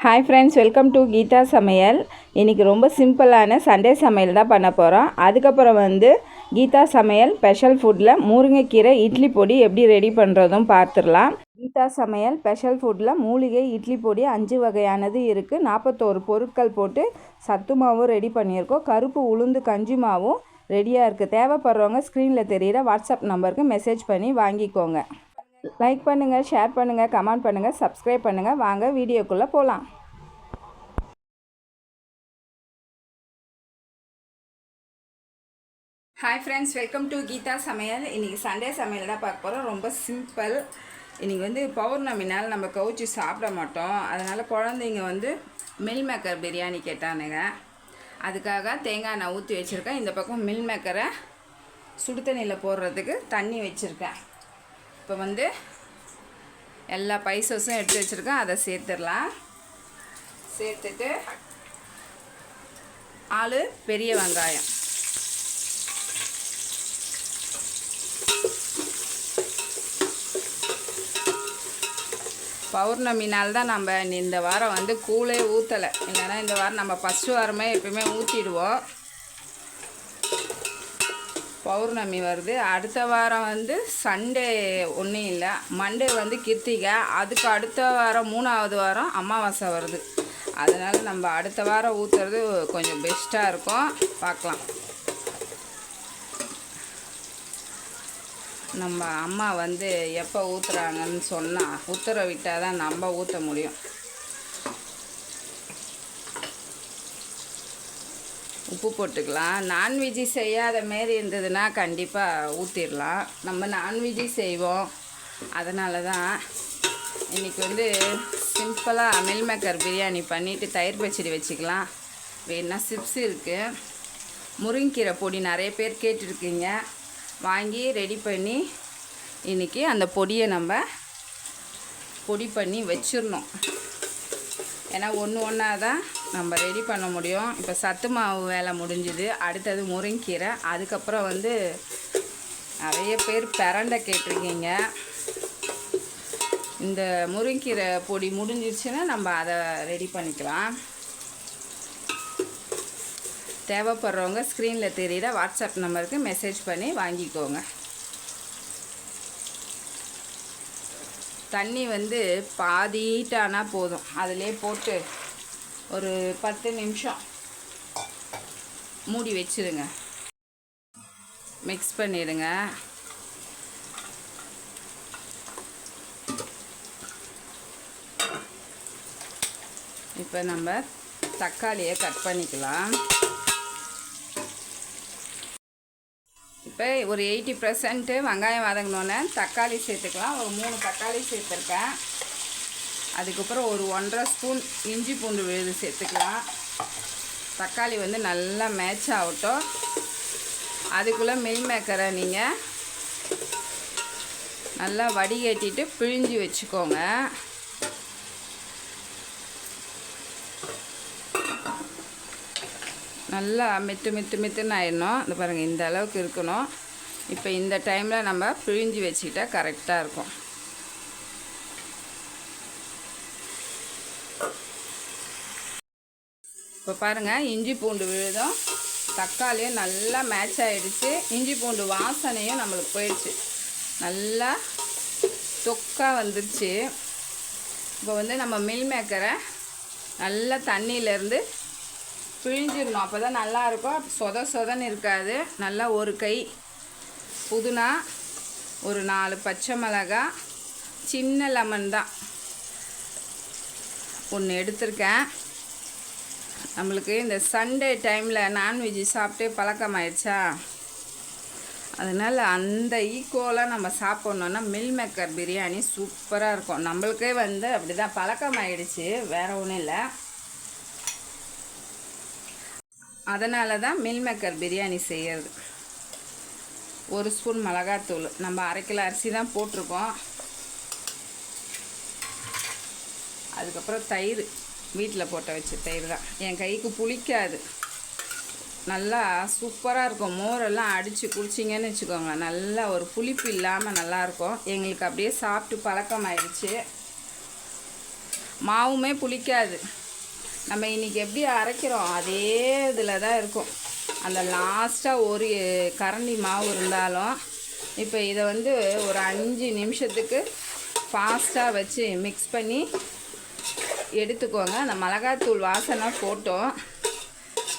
Hi friends welcome to Geetha Samayal இன்றைக்கி ரொம்ப சிம்பிளான சண்டே சமையல் தான் பண்ண போகிறோம் அதுக்கப்புறம் வந்து கீதா சமையல் ஸ்பெஷல் ஃபுட்டில் முருங்கைக்கீரை இட்லி பொடி எப்படி ரெடி பண்ணுறதும் பார்த்துடலாம். கீதா சமையல் ஸ்பெஷல் ஃபுட்டில் மூலிகை இட்லி பொடி அஞ்சு வகையானது இருக்குது நாற்பத்தோரு பொருட்கள் போட்டு சத்து மாவும் ரெடி பண்ணியிருக்கோம். கருப்பு உளுந்து கஞ்சி மாவும் ரெடியாக இருக்குது தேவைப்படுறவங்க ஸ்க்ரீனில் தெரியிற வாட்ஸ்அப் நம்பருக்கு மெசேஜ் பண்ணி வாங்கிக்கோங்க. லைக் பண்ணுங்கள் ஷேர் பண்ணுங்கள் கமெண்ட் பண்ணுங்கள் சப்ஸ்கிரைப் பண்ணுங்கள் வாங்க வீடியோக்குள்ளே போகலாம் hi friends welcome to Geetha Samayal இன்றைக்கி சண்டே சமையல் தான் பார்க்க போகிறோம் ரொம்ப சிம்பிள் இன்றைக்கி வந்து பௌர்ணமி நாள் நம்ம கவுச்சி சாப்பிட மாட்டோம். அதனால் குழந்தைங்க வந்து மில் மேக்கர் பிரியாணி கேட்டானுங்க. அதுக்காக தேங்காய் எண்ணெய் ஊற்றி வச்சுருக்கேன். இந்த பக்கம் மில் மேக்கரை சுடு தண்ணியில் போடுறதுக்கு தண்ணி வச்சுருக்கேன். இப்போ வந்து எல்லா பைசஸும் எடுத்து வச்சுருக்கேன். அதை சேர்த்துடலாம். சேர்த்துட்டு ஆளு பெரிய வெங்காயம். பௌர்ணமி நாள் தான் நம்ம இந்த வாரம் வந்து கூழே ஊற்றலை இல்லைன்னா இந்த வாரம் நம்ம ஃபஸ்ட்டு வாரமே எப்பயுமே ஊற்றிடுவோம் பௌர்ணமி வருது. அடுத்த வாரம் வந்து சண்டே ஒன்றும் இல்லை. மண்டே வந்து கிருத்திகை. அதுக்கு அடுத்த வாரம் மூணாவது வாரம் அமாவாசை வருது. அதனால் நம்ம அடுத்த வாரம் ஊற்றுறது கொஞ்சம் பெஸ்ட்டாக இருக்கும். பார்க்கலாம். நம்ம அம்மா வந்து எப்போ ஊற்றுறாங்கன்னு சொன்னால் உத்தரவிட்டால் தான் நம்ம ஊற்ற முடியும். உப்பு போட்டுக்கலாம். நான்வெஜ்ஜி செய்யாத மாரி இருந்ததுன்னா கண்டிப்பாக ஊற்றிடலாம் நம்ம நான்வெஜ்ஜு செய்வோம். அதனால தான் இன்றைக்கி வந்து சிம்பிளாக மில் மேக்கர் பிரியாணி பண்ணிவிட்டு தயிர் பச்சடி வச்சுக்கலாம். வேணா சிப்ஸ் இருக்குது முருங்கீரை பொடி நிறைய பேர் கேட்டிருக்கீங்க. வாங்கி ரெடி பண்ணி இன்றைக்கி அந்த பொடியை நம்ம பொடி பண்ணி வச்சிடணும். ஏன்னா ஒன்று ஒன்றா தான் நம்ம ரெடி பண்ண முடியும். இப்போ சத்து மாவு வேலை முடிஞ்சுது. அடுத்தது முருங்கீரை. அதுக்கப்புறம் வந்து நிறைய பேர் பிரண்டை கேட்டிருக்கீங்க. இந்த முருங்கீரை பொடி முடிஞ்சிருச்சுன்னா நம்ம அதை ரெடி பண்ணிக்கலாம். தேவைப்படுறவங்க ஸ்க்ரீனில் தெரியிற வாட்ஸ்அப் நம்பருக்கு மெசேஜ் பண்ணி வாங்கிக்கோங்க. தண்ணி வந்து பாதிட்டானா போதும். அதிலே போட்டு ஒரு பத்து நிமிஷம் மூடி வச்சுருங்க. மிக்ஸ் பண்ணிடுங்க. இப்போ நம்ம தக்காளியை கட் பண்ணிக்கலாம். இப்போ ஒரு எயிட்டி பர்சன்ட்டு வெங்காயம் வதங்கினோன்னே தக்காளி சேர்த்துக்கலாம். ஒரு மூணு தக்காளி சேர்த்துருக்கேன். அதுக்கப்புறம் ஒரு ஒன்றரை ஸ்பூன் இஞ்சி பூண்டு விழுது சேர்த்துக்கலாம். தக்காளி வந்து நல்லா மேட்ச் ஆகட்டும். அதுக்குள்ளே மில் மேக்கரை நீங்கள் நல்லா வடிகட்டிட்டு பிழிஞ்சு வச்சுக்கோங்க. நல்லா மெத்து மெத்து மெத்துன்னு ஆயிடணும். இந்த பாருங்கள் இந்த அளவுக்கு இருக்கணும். இப்போ இந்த டைமில் நம்ம பிழிஞ்சு வச்சுக்கிட்டா கரெக்டாக இருக்கும். இப்போ பாருங்கள் இஞ்சி பூண்டு விழுதும். தக்காளியும் நல்லா மேட்ச் ஆகிடுச்சு இஞ்சி பூண்டு வாசனையும் நம்மளுக்கு போயிடுச்சு. நல்லா தொக்காக வந்துருச்சு. இப்போ வந்து நம்ம மில் மேக்கரை நல்லா தண்ணியிலேருந்து பிழிஞ்சிடணும். அப்போ தான் நல்லாயிருக்கும் சொத சொதன்னு இருக்காது. நல்லா ஒரு கை புதினா ஒரு நாலு பச்சை மிளகா சின்ன லெமன் தான். ஒன்று எடுத்திருக்கேன். நம்மளுக்கு இந்த சண்டே டைமில் நான்வெஜ் சாப்பிட்டே பழக்கமாயிடுச்சா அதனால் அந்த ஈக்குவலாக நம்ம சாப்பிட்ணுன்னா மில் மேக்கர் பிரியாணி சூப்பராக இருக்கும். நம்மளுக்கே வந்து அப்படி தான் பழக்கமாயிடுச்சு. வேறு ஒன்றும் இல்லை. அதனால தான் மில் மேக்கர் பிரியாணி செய்கிறது ஒரு ஸ்பூன் மிளகாத்தூள். நம்ம அரை கிலோ அரிசி தான் போட்டிருக்கோம். அதுக்கப்புறம் தயிர். வீட்டில் போட்ட வச்ச தயிர் தான். என் கைக்கு புளிக்காது. நல்லா சூப்பராக இருக்கும். மோரெல்லாம் அடித்து குடிச்சிங்கன்னு வச்சுக்கோங்க. நல்லா ஒரு புளிப்பு இல்லாமல் நல்லாயிருக்கும் எங்களுக்கு அப்படியே சாப்பிட்டு பழக்கம் ஆயிடுச்சு மாவுமே புளிக்காது. நம்ம இன்றைக்கி எப்படி அரைக்கிறோம்? அதே இதில் தான் இருக்கும். அந்த லாஸ்ட்டாக ஒரு கரண்டி மாவு இருந்தாலும் இப்போ இதை வந்து ஒரு அஞ்சு நிமிஷத்துக்கு ஃபாஸ்ட்டாக வச்சு மிக்ஸ் பண்ணி எடுத்துக்கோங்க. அந்த மிளகாத்தூள் வாசனை போட்டோம்.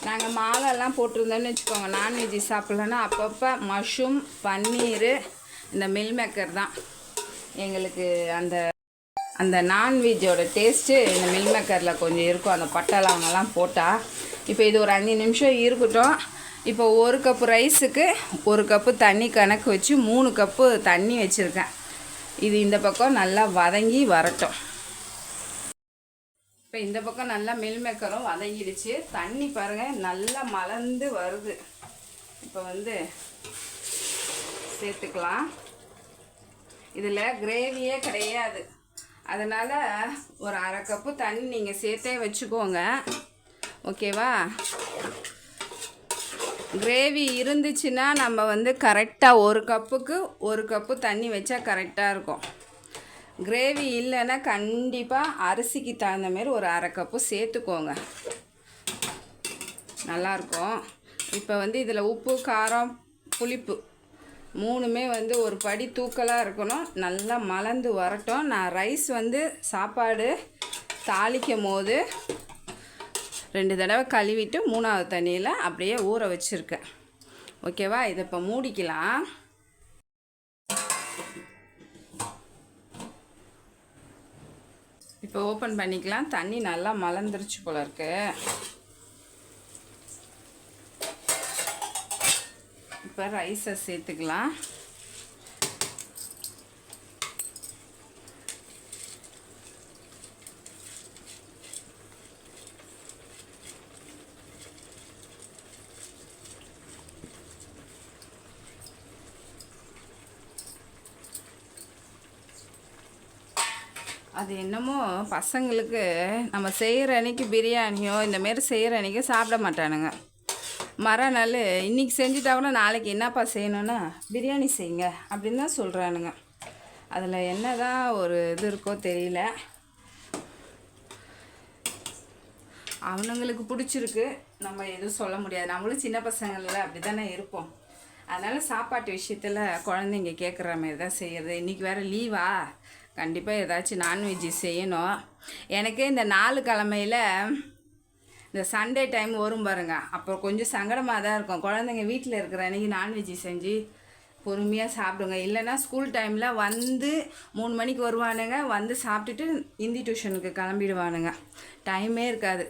நாங்கள் மாவெல்லாம் போட்டிருந்தோன்னு வச்சுக்கோங்க. நான்வெஜ் சாப்பிட்லன்னா அப்பப்போ மஷ்ரூம் பன்னீர் இந்த மில்மேக்கர் தான். எங்களுக்கு அந்த அந்த நான்வெஜ்ஜோட டேஸ்ட்டு இந்த மில்மேக்கரில் கொஞ்சம் இருக்கும். அந்த பட்டை லவங்கெல்லாம் போட்டால் இப்போ இது ஒரு அஞ்சு நிமிஷம் இருக்கட்டும். இப்போ ஒரு கப்பு ரைஸுக்கு ஒரு கப்பு தண்ணி கணக்கு வச்சு மூணு கப்பு தண்ணி வச்சுருக்கேன். இது இந்த பக்கம் நல்லா வதங்கி வரட்டும். இப்போ இந்த பக்கம் நல்லா மில்மேக்கரும் வதங்கிடுச்சு. தண்ணி பாருங்கள் நல்லா மலர்ந்து வருது. இப்போ வந்து சேர்த்துக்கலாம். இதில் கிரேவியே கிடையாது. அதனால் ஒரு அரை கப்பு தண்ணி நீங்கள் சேர்த்தே வச்சுக்கோங்க. ஓகேவா? கிரேவி இருந்துச்சுன்னா நம்ம வந்து கரெக்டாக ஒரு கப்புக்கு ஒரு கப்பு தண்ணி வச்சா கரெக்டாக இருக்கும். கிரேவி இல்லைன்னா கண்டிப்பாக அரிசிக்கு தகுந்த மாரி ஒரு அரை கப்பு சேர்த்துக்கோங்க. நல்லாயிருக்கும் இப்போ வந்து இதில் உப்பு காரம் புளிப்பு மூணுமே வந்து ஒரு படி தூக்கலாக இருக்கணும். நல்லா மலர்ந்து வரட்டும். நான் ரைஸ் வந்து சாப்பாடு தாளிக்கும் போது ரெண்டு தடவை கழுவிட்டு மூணாவது தண்ணியில் அப்படியே ஊற வச்சுருக்கேன். ஓகேவா? இதை இப்போ மூடிக்கலாம். இப்போ ஓப்பன் பண்ணிக்கலாம். தண்ணி நல்லா மலர்ந்துருச்சு போல இருக்குது இப்போ ரைஸை சேர்த்துக்கலாம். அது என்னமோ பசங்களுக்கு நம்ம செய்கிற அன்னைக்கு பிரியாணியோ இந்தமாரி செய்கிற அன்னைக்கு சாப்பிட மாட்டானுங்க. மறுநாள் இன்றைக்கி செஞ்சுட்டா கூட நாளைக்கு என்னப்பா செய்யணுன்னா பிரியாணி செய்யுங்க அப்படின்னு தான் சொல்கிறானுங்க அதில் என்ன தான் ஒரு இது இருக்கோ தெரியல. அவனுங்களுக்கு பிடிச்சிருக்கு. நம்ம எதுவும் சொல்ல முடியாது. நம்மளும் சின்ன பசங்களில் அப்படி தானே இருப்போம். அதனால் சாப்பாட்டு விஷயத்தில் குழந்தைங்க கேட்குற மாதிரி தான் செய்கிறது இன்றைக்கி வேறு லீவா? கண்டிப்பாக ஏதாச்சும் நான்வெஜ்ஜு செய்யணும். எனக்கு இந்த நாலு கிழமையில் இந்த சண்டே டைம் வரும் பாருங்க. அப்போ கொஞ்சம் சங்கடமாக தான் இருக்கும். குழந்தைங்க வீட்டில் இருக்கிற அன்றைக்கி நான்வெஜ் செஞ்சு பொறுமையாக சாப்பிடுங்க. இல்லைன்னா ஸ்கூல் டைமில் வந்து மூணு மணிக்கு வருவானுங்க. வந்து சாப்பிட்டுட்டு ஹிந்தி டியூஷனுக்கு கிளம்பிடுவானுங்க. டைமே இருக்காது.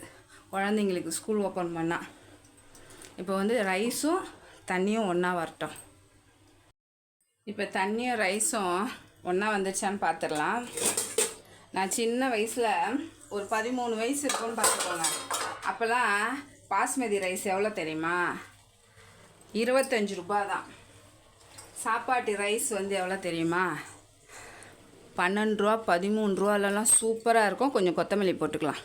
குழந்தைங்களுக்கு ஸ்கூல் ஓப்பன் பண்ணால் இப்போ வந்து ரைஸும் தண்ணியும் ஒன்றா வரட்டும். இப்போ தண்ணியும் ரைஸும் ஒன்றா வந்துச்சான்னு பார்த்துடலாம் நான் சின்ன வயசில் ஒரு பதிமூணு வயசு இருக்கும்னு பார்த்துக்கோங்க அப்போல்லாம் பாஸ்மதி ரைஸ் எவ்வளோ தெரியுமா? இருபத்தஞ்சி ரூபா தான். சாப்பாட்டு ரைஸ் வந்து எவ்வளோ தெரியுமா? பன்னெண்டு ரூபா பதிமூணு ரூபாலலாம் சூப்பராக இருக்கும். கொஞ்சம் கொத்தமல்லி போட்டுக்கலாம்.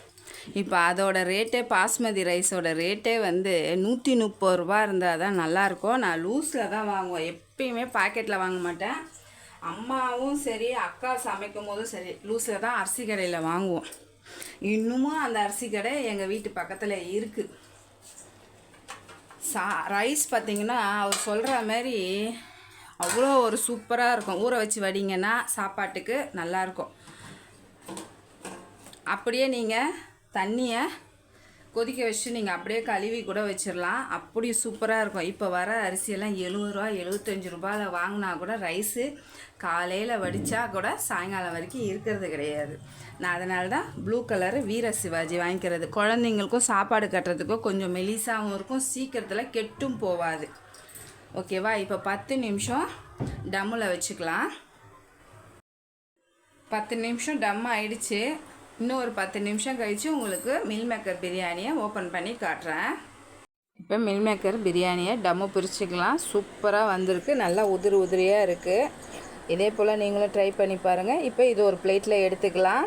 இப்போ அதோட ரேட்டே பாஸ்மதி ரைஸோட ரேட்டே வந்து நூற்றி முப்பது ரூபா இருந்தால் தான் நல்லாயிருக்கும் நான் லூஸில் தான் வாங்குவேன். எப்பயுமே பாக்கெட்டில் வாங்க மாட்டேன். அம்மாவும் சரி அக்கா சமைக்கும் போதும் சரி லூஸில் தான் அரிசி கடையில் வாங்குவோம். இன்னமும் அந்த அரிசி கடை எங்கள் வீட்டு பக்கத்தில் இருக்குது சா ரைஸ் பார்த்தீங்கன்னா அவர் சொல்கிற மாதிரி அவ்வளோ ஒரு சூப்பராக இருக்கும். ஊற வச்சு வடிங்கன்னா சாப்பாட்டுக்கு நல்லாயிருக்கும் அப்படியே நீங்கள் தண்ணியை கொதிக்க வச்சு நீங்கள் அப்படியே கழுவி கூட வச்சிடலாம் அப்படி சூப்பராக இருக்கும். இப்போ வர அரிசியெல்லாம் எழுபது ரூபா எழுபத்தஞ்சி ரூபாயில் வாங்கினா கூட ரைஸு காலையில் வடித்தா கூட சாயங்காலம் வரைக்கும் இருக்கிறது கிடையாது. நான் அதனால தான் ப்ளூ கலரு வீர சிவாஜி வாங்கிக்கிறது. குழந்தைங்களுக்கும் சாப்பாடு கட்டுறதுக்கும் கொஞ்சம் மெலிசாகவும் இருக்கும். சீக்கிரத்தில் கெட்டும் போகாது ஓகேவா இப்போ பத்து நிமிஷம் டம்மில் வச்சுக்கலாம். பத்து நிமிஷம் டம் ஆயிடுச்சு. இன்னும் ஒரு பத்து நிமிஷம் கழித்து உங்களுக்கு மில் மேக்கர் பிரியாணியை ஓப்பன் பண்ணி காட்டுறேன். இப்போ மில் மேக்கர் பிரியாணியை டம்மு பிரிச்சுக்கலாம். சூப்பராக வந்திருக்கு. நல்லா உதிரி உதிரியாக இருக்குது இதே போல் நீங்களும் ட்ரை பண்ணி பாருங்கள் இப்போ இது ஒரு பிளேட்டில் எடுத்துக்கலாம்.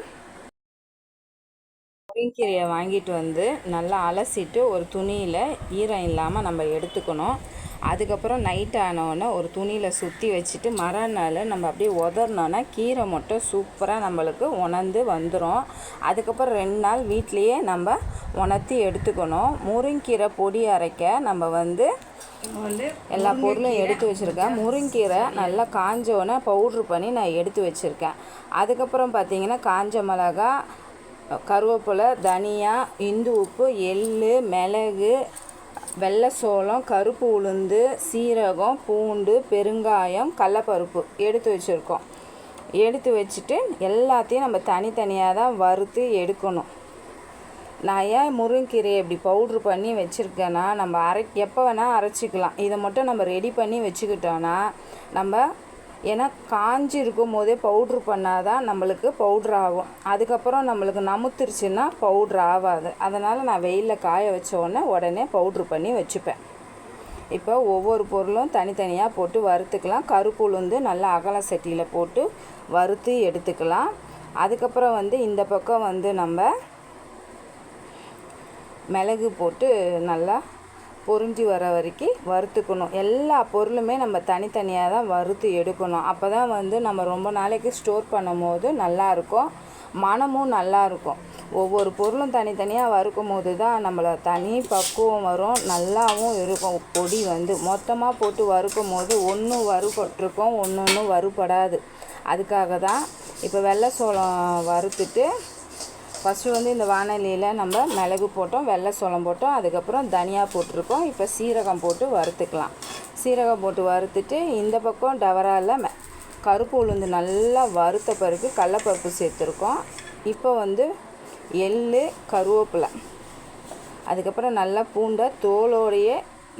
முருங்கீரையை வாங்கிட்டு வந்து நல்லா அலசிட்டு ஒரு துணியில் ஈரம் இல்லாமல் நம்ம எடுத்துக்கணும். அதுக்கப்புறம் நைட் ஆனவுடனே ஒரு துணியில் சுற்றி வச்சுட்டு மறுநாள் நம்ம அப்படியே உதறினோன்னா கீரை மட்டும் சூப்பராக நம்மளுக்கு உணர்ந்து வந்துடும் அதுக்கப்புறம் ரெண்டு நாள் வீட்லேயே நம்ம உணர்த்தி எடுத்துக்கணும். முருங்கீரை பொடி அரைக்க நம்ம வந்து வந்து எல்லா பொருளும் எடுத்து வச்சுருக்கேன். முருங்கீரை நல்லா காஞ்சோன்னே பவுட்ரு பண்ணி நான் எடுத்து வச்சுருக்கேன். அதுக்கப்புறம் பார்த்தீங்கன்னா காஞ்ச மிளகா கருவேப்பிலை தனியா இந்து உப்பு எள் மிளகு வெள்ளை சோளம் கருப்பு உளுந்து சீரகம் பூண்டு பெருங்காயம் கடலப்பருப்பு எடுத்து வச்சுருக்கோம். எடுத்து வச்சுட்டு எல்லாத்தையும் நம்ம தனித்தனியாக தான் வறுத்து எடுக்கணும். நான் ஏன் முருங்கீரையை இப்படி பவுட்ரு பண்ணி வச்சுருக்கேன்னா நம்ம அரை எப்போ வேணால் அரைச்சிக்கலாம். இதை மட்டும் நம்ம ரெடி பண்ணி வச்சுக்கிட்டோன்னா நம்ம ஏன்னா காஞ்சி இருக்கும் போதே பவுட்ரு பண்ணால் தான் நம்மளுக்கு பவுட்ரு ஆகும். அதுக்கப்புறம் நம்மளுக்கு நமுத்துருச்சுன்னா பவுட்ரு ஆகாது. அதனால் நான் வெயிலில் காய வச்ச உடனே உடனே பவுட்ரு பண்ணி வச்சுப்பேன். இப்போ ஒவ்வொரு பொருளும் தனித்தனியாக போட்டு வறுத்துக்கலாம். கருப்பு உளுந்து நல்லா அகல சட்டியில் போட்டு வறுத்து எடுத்துக்கலாம். அதுக்கப்புறம் வந்து இந்த பக்கம் வந்து நம்ம மிளகு போட்டு நல்லா பொரிஞ்சு வர வரைக்கும் வறுத்துக்கணும். எல்லா பொருளுமே நம்ம தனித்தனியாக தான் வறுத்து எடுக்கணும். அப்போ தான் வந்து நம்ம ரொம்ப நாளைக்கு ஸ்டோர் பண்ணும் போது நல்லாயிருக்கும் மனமும் நல்லாயிருக்கும் ஒவ்வொரு பொருளும் தனித்தனியாக வறுக்கும் போது தான் நம்மளை தனி பக்குவம் வரும். நல்லாவும் இருக்கும். பொடி வந்து மொத்தமாக போட்டு வறுக்கும் போது ஒன்று வறுபட்டிருக்கும் ஒன்று ஒன்று வறுபடாது. அதுக்காக தான் இப்போ வெள்ளை சோளம் வறுத்துட்டு ஃபஸ்ட்டு வந்து இந்த வானலியில் நம்ம மிளகு போட்டோம் வெள்ளை சோளம் போட்டோம் அதுக்கப்புறம் தனியா போட்டிருக்கோம். இப்போ சீரகம் போட்டு வறுத்துக்கலாம். சீரகம் போட்டு வறுத்துட்டு இந்த பக்கம் டவராவில் கருப்பு உளுந்து நல்லா வறுத்த பிறகு கடலப்பருப்பு சேர்த்துருக்கோம். இப்போ வந்து எள் கருவேப்பிலை. அதுக்கப்புறம் நல்லா பூண்டை தோலோடையே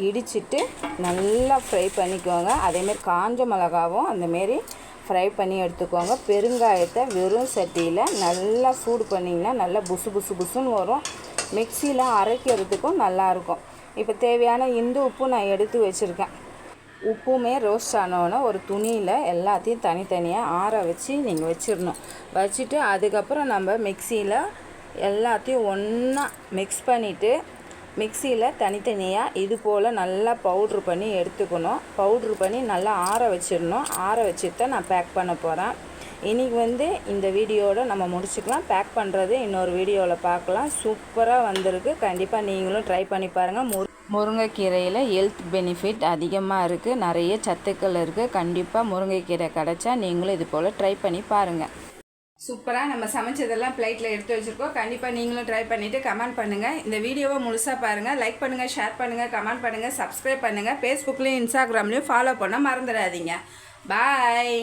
இடிச்சிட்டு நல்லா ஃப்ரை பண்ணிக்கோங்க. அதேமாரி காஞ்ச மிளகாவும் அந்தமாரி ஃப்ரை பண்ணி எடுத்துக்கோங்க. பெருங்காயத்தை வெறும் சட்டியில் நல்லா சூடு பண்ணிங்கன்னா நல்லா புசு புசு புசுன்னு வரும். மிக்சியில் அரைக்கிறதுக்கும் நல்லாயிருக்கும் இப்போ தேவையான இந்து உப்பு நான் எடுத்து வச்சுருக்கேன். உப்புமே ரோஸ்ட் ஆனோடனே ஒரு துணியில் எல்லாத்தையும் தனித்தனியாக ஆற வச்சு நீங்கள் வச்சிடணும். வச்சுட்டு அதுக்கப்புறம் நம்ம மிக்சியில் எல்லாத்தையும் ஒன்றா மிக்ஸ் பண்ணிவிட்டு மிக்சியில் தனித்தனியாக இது போல் நல்லா பவுட்ரு பண்ணி எடுத்துக்கணும். பவுட்ரு பண்ணி நல்லா ஆற வச்சிடணும். ஆற வச்சுட்டு தான் நான் பேக் பண்ண போகிறேன் இன்றைக்கி வந்து இந்த வீடியோட நம்ம முடிச்சுக்கலாம். பேக் பண்ணுறது இன்னொரு வீடியோவில் பார்க்கலாம். சூப்பராக வந்திருக்கு. கண்டிப்பாக நீங்களும் ட்ரை பண்ணி பாருங்கள் முரு முருங்கைக்கீரையில் ஹெல்த் பெனிஃபிட் அதிகமாக இருக்குது நிறைய சத்துக்கள் இருக்குது கண்டிப்பாக முருங்கைக்கீரை கிடச்சா நீங்களும் இது போல் ட்ரை பண்ணி பாருங்கள் சூப்பராக நம்ம சமைச்சதெல்லாம் பிளேட்டில் எடுத்து வச்சுருக்கோம். கண்டிப்பாக நீங்களும் ட்ரை பண்ணிவிட்டு கமெண்ட் பண்ணுங்கள் இந்த வீடியோவை முழுசாக பாருங்கள் லைக் பண்ணுங்கள் ஷேர் பண்ணுங்கள் கமெண்ட் பண்ணுங்கள் சப்ஸ்கிரைப் பண்ணுங்கள் ஃபேஸ்புக்லேயும் இன்ஸ்டாகிராம்லேயும் ஃபாலோ பண்ண மறந்துடாதீங்க. பாய்